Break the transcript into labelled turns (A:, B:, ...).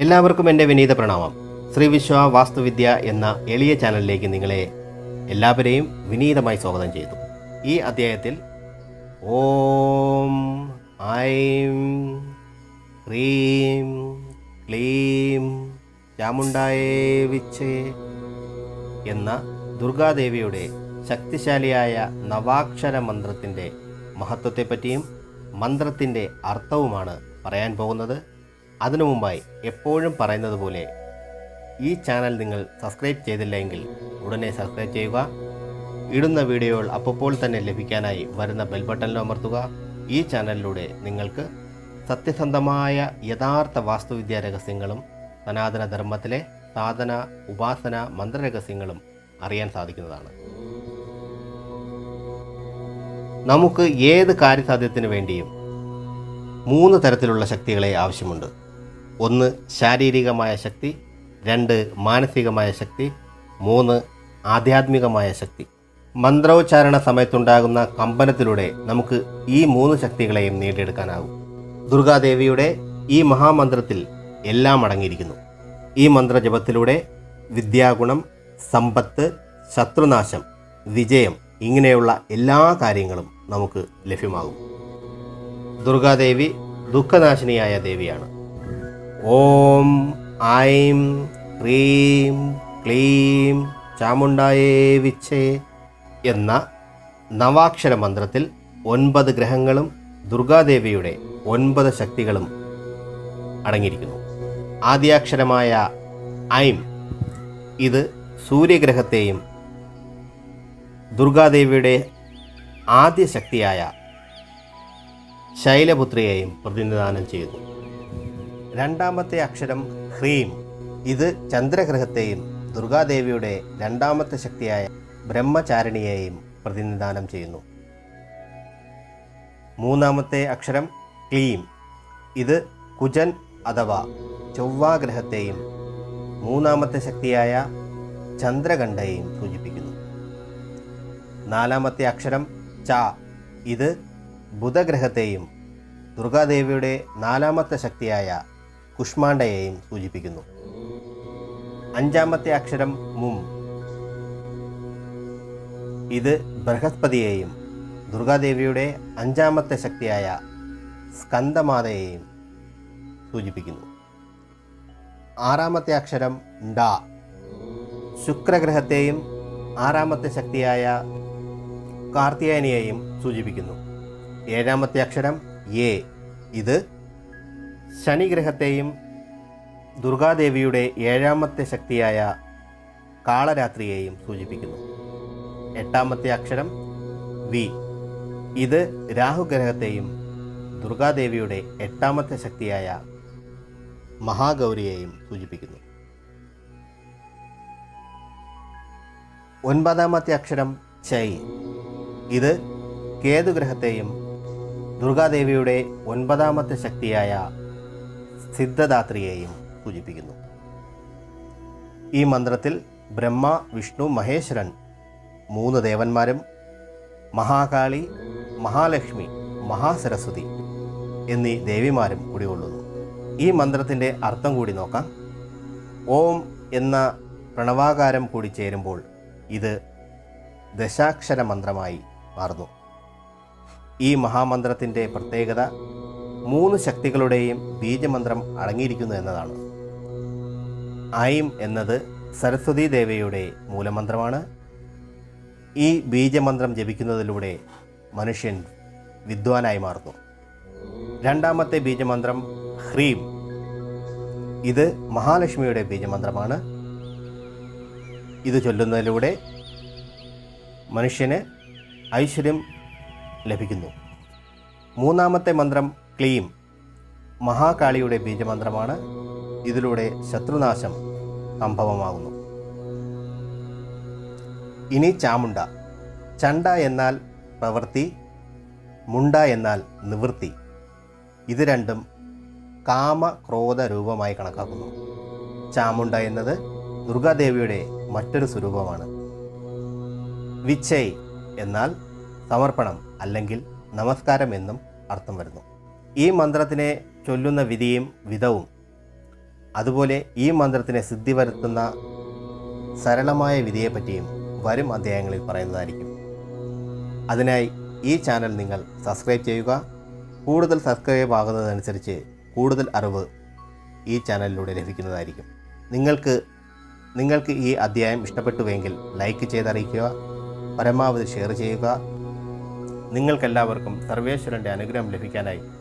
A: എല്ലാവർക്കും എന്റെ വിനീത പ്രണാമം. ശ്രീ വിശ്വ വാസ്തുവിദ്യ എന്ന എളിയ ചാനലിലേക്ക് നിങ്ങളെ എല്ലാവരെയും വിനീതമായി സ്വാഗതം ചെയ്തു. ഈ അധ്യായത്തിൽ ഓം ഐം ക്രീം ക്ലീം ചാമുണ്ടായേ വിച്ച് എന്ന ദുർഗാദേവിയുടെ ശക്തിശാലിയായ നവാക്ഷര മന്ത്രത്തിന്റെ മഹത്വത്തെപ്പറ്റിയും മന്ത്രത്തിന്റെ അർത്ഥവുമാണ് പറയാൻ പോകുന്നത്. അതിനു മുമ്പായി എപ്പോഴും പറയുന്നത് പോലെ ഈ ചാനൽ നിങ്ങൾ സബ്സ്ക്രൈബ് ചെയ്തില്ലെങ്കിൽ ഉടനെ സബ്സ്ക്രൈബ് ചെയ്യുക. ഇടുന്ന വീഡിയോകൾ അപ്പോൾ തന്നെ ലഭിക്കാനായി വരുന്ന ബെൽ ബട്ടണിൽ അമർത്തുക. ഈ ചാനലിലൂടെ നിങ്ങൾക്ക് സത്യസന്ധമായ യഥാർത്ഥ വാസ്തുവിദ്യാ രഹസ്യങ്ങളും സനാതന ധർമ്മത്തിലെ സാധന ഉപാസന മന്ത്രരഹസ്യങ്ങളും അറിയാൻ സാധിക്കുന്നതാണ്. നമുക്ക് ഏത് കാര്യസാധ്യത്തിന് വേണ്ടിയും മൂന്ന് തരത്തിലുള്ള ശക്തികളെ ആവശ്യമുണ്ട്. ഒന്ന് ശാരീരികമായ ശക്തി രണ്ട് മാനസികമായ ശക്തി മൂന്ന് ആധ്യാത്മികമായ ശക്തി. മന്ത്രോച്ചാരണ സമയത്തുണ്ടാകുന്ന കമ്പനത്തിലൂടെ നമുക്ക് ഈ മൂന്ന് ശക്തികളെയും നേടിയെടുക്കാനാകും. ദുർഗാദേവിയുടെ ഈ മഹാമന്ത്രത്തിൽ എല്ലാം അടങ്ങിയിരിക്കുന്നു. ഈ മന്ത്രജപത്തിലൂടെ വിദ്യാഗുണം സമ്പത്ത് ശത്രുനാശം വിജയം ഇങ്ങനെയുള്ള എല്ലാ കാര്യങ്ങളും നമുക്ക് ലഭ്യമാകും. ദുർഗാദേവി ദുഃഖനാശിനിയായ ദേവിയാണ്. ഓം ഐം ഹ്രീം ക്ലീം ചാമുണ്ടായേ വിച്ചേ എന്ന നവാക്ഷര മന്ത്രത്തിൽ ഒൻപത് ഗ്രഹങ്ങളും ദുർഗാദേവിയുടെ ഒൻപത് ശക്തികളും അടങ്ങിയിരിക്കുന്നു. ആദ്യാക്ഷരമായ ഐം ഇത് സൂര്യഗ്രഹത്തെയും ദുർഗാദേവിയുടെ ആദ്യ ശക്തിയായ ശൈലപുത്രിയെയും പ്രതിനിധാനം ചെയ്യുന്നു. രണ്ടാമത്തെ അക്ഷരം ഹ്രീം. ഇത് ചന്ദ്രഗ്രഹത്തെയും ദുർഗാദേവിയുടെ രണ്ടാമത്തെ ശക്തിയായ ബ്രഹ്മചാരിണിയെയും പ്രതിനിധാനം ചെയ്യുന്നു. മൂന്നാമത്തെ അക്ഷരം ക്ലീം. ഇത് കുജൻ അഥവാ ചൊവ്വാഗ്രഹത്തെയും മൂന്നാമത്തെ ശക്തിയായ ചന്ദ്രകണ്ഠയെയും സൂചിപ്പിക്കുന്നു. നാലാമത്തെ അക്ഷരം ച. ഇത് ബുധഗ്രഹത്തെയും ദുർഗാദേവിയുടെ നാലാമത്തെ ശക്തിയായ കുഷ്മാണ്ഡയെയും സൂചിപ്പിക്കുന്നു. അഞ്ചാമത്തെ അക്ഷരം മും. ഇത് ബൃഹസ്പതിയെയും ദുർഗാദേവിയുടെ അഞ്ചാമത്തെ ശക്തിയായ സ്കന്ദമാതയെയും സൂചിപ്പിക്കുന്നു. ആറാമത്തെ അക്ഷരം ഡ. ശുക്രഗ്രഹത്തെയും ആറാമത്തെ ശക്തിയായ കാർത്തിയാനിയെയും സൂചിപ്പിക്കുന്നു. ഏഴാമത്തെ അക്ഷരം എ. ഇത് ശനിഗ്രഹത്തെയും ദുർഗാദേവിയുടെ ഏഴാമത്തെ ശക്തിയായ കാളരാത്രിയെയും സൂചിപ്പിക്കുന്നു. എട്ടാമത്തെ അക്ഷരം വി. ഇത് രാഹുഗ്രഹത്തെയും ദുർഗാദേവിയുടെ എട്ടാമത്തെ ശക്തിയായ മഹാഗൗരിയെയും സൂചിപ്പിക്കുന്നു. ഒൻപതാമത്തെ അക്ഷരം ചൈ. ഇത് കേതുഗ്രഹത്തെയും ദുർഗാദേവിയുടെ ഒൻപതാമത്തെ ശക്തിയായ സിദ്ധദാത്രിയെയും സൂചിപ്പിക്കുന്നു. ഈ മന്ത്രത്തിൽ ബ്രഹ്മ വിഷ്ണു മഹേശ്വരൻ മൂന്ന് ദേവന്മാരും മഹാകാളി മഹാലക്ഷ്മി മഹാസരസ്വതി എന്നീ ദേവിമാരും കുടികൊള്ളുന്നു. ഈ മന്ത്രത്തിന്റെ അർത്ഥം കൂടി നോക്കാം. ഓം എന്ന പ്രണവാകാരം കൂടി ചേരുമ്പോൾ ഇത് ദശാക്ഷര മന്ത്രമായി മാറുന്നു. ഈ മഹാമന്ത്രത്തിന്റെ പ്രത്യേകത മൂന്ന് ശക്തികളുടെയും ബീജമന്ത്രം അടങ്ങിയിരിക്കുന്നു എന്നതാണ്. ഐം എന്നത് സരസ്വതി ദേവിയുടെ മൂലമന്ത്രമാണ്. ഈ ബീജമന്ത്രം ജപിക്കുന്നതിലൂടെ മനുഷ്യൻ വിദ്വാനായി മാറുന്നു. രണ്ടാമത്തെ ബീജമന്ത്രം ഹ്രീം. ഇത് മഹാലക്ഷ്മിയുടെ ബീജമന്ത്രമാണ്. ഇത് ചൊല്ലുന്നതിലൂടെ മനുഷ്യന് ഐശ്വര്യം ലഭിക്കുന്നു. മൂന്നാമത്തെ മന്ത്രം ക്ലീം. മഹാകാളിയുടെ ബീജമന്ത്രമാണ്. ഇതിലൂടെ ശത്രുനാശം സംഭവമാകുന്നു. ഇനി ചാമുണ്ട ചണ്ട എന്നാൽ പ്രവൃത്തി മുണ്ട എന്നാൽ നിവൃത്തി. ഇത് രണ്ടും കാമ ക്രോധ രൂപമായി കണക്കാക്കുന്നു. ചാമുണ്ട എന്നത് ദുർഗാദേവിയുടെ മറ്റൊരു സ്വരൂപമാണ്. വിച്ചയ് എന്നാൽ സമർപ്പണം അല്ലെങ്കിൽ നമസ്കാരം എന്നും അർത്ഥം വരുന്നു. ഈ മന്ത്രത്തിനെ ചൊല്ലുന്ന വിധിയും വിധവും. അതുപോലെ ഈ മന്ത്രത്തിനെ സിദ്ധി വരുത്തുന്ന സരളമായ വിധിയെപ്പറ്റിയും വരും അധ്യായങ്ങളിൽ പറയുന്നതായിരിക്കും. അതിനായി ഈ ചാനൽ നിങ്ങൾ സബ്സ്ക്രൈബ് ചെയ്യുക. കൂടുതൽ സബ്സ്ക്രൈബ് ആകുന്നതനുസരിച്ച് കൂടുതൽ അറിവ് ഈ ചാനലിലൂടെ ലഭിക്കുന്നതായിരിക്കും. നിങ്ങൾക്ക് നിങ്ങൾക്ക് ഈ അധ്യായം ഇഷ്ടപ്പെട്ടുവെങ്കിൽ ലൈക്ക് ചെയ്തറിയിക്കുക. പരമാവധി ഷെയർ ചെയ്യുക. നിങ്ങൾക്കെല്ലാവർക്കും സർവേശ്വരന്റെ അനുഗ്രഹം ലഭിക്കാനായി